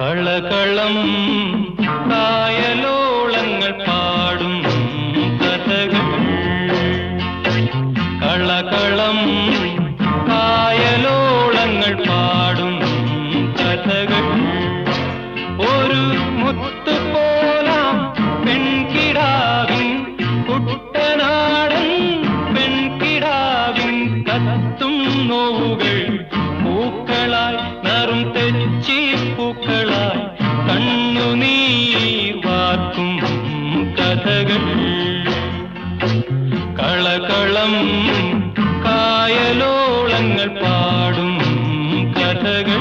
കളകളം കായലോളങ്ങൾ പാടും കഥകൾ. കളകളം കായലോളങ്ങൾ പാടും കഥകൾ. ഒരു മുത്തുപോലാം പെൺകിടാവിൻ കുട്ടനാടൻ പെൺകിടാവിൻ കത്തും നോവുകൾ. പൂക്കളായി നറും തെച്ചി പൂക്കളായി കണ്ണുനീർ വാക്കും കഥകൾ. കളകളം കായലോളങ്ങൾ പാടും കഥകൾ.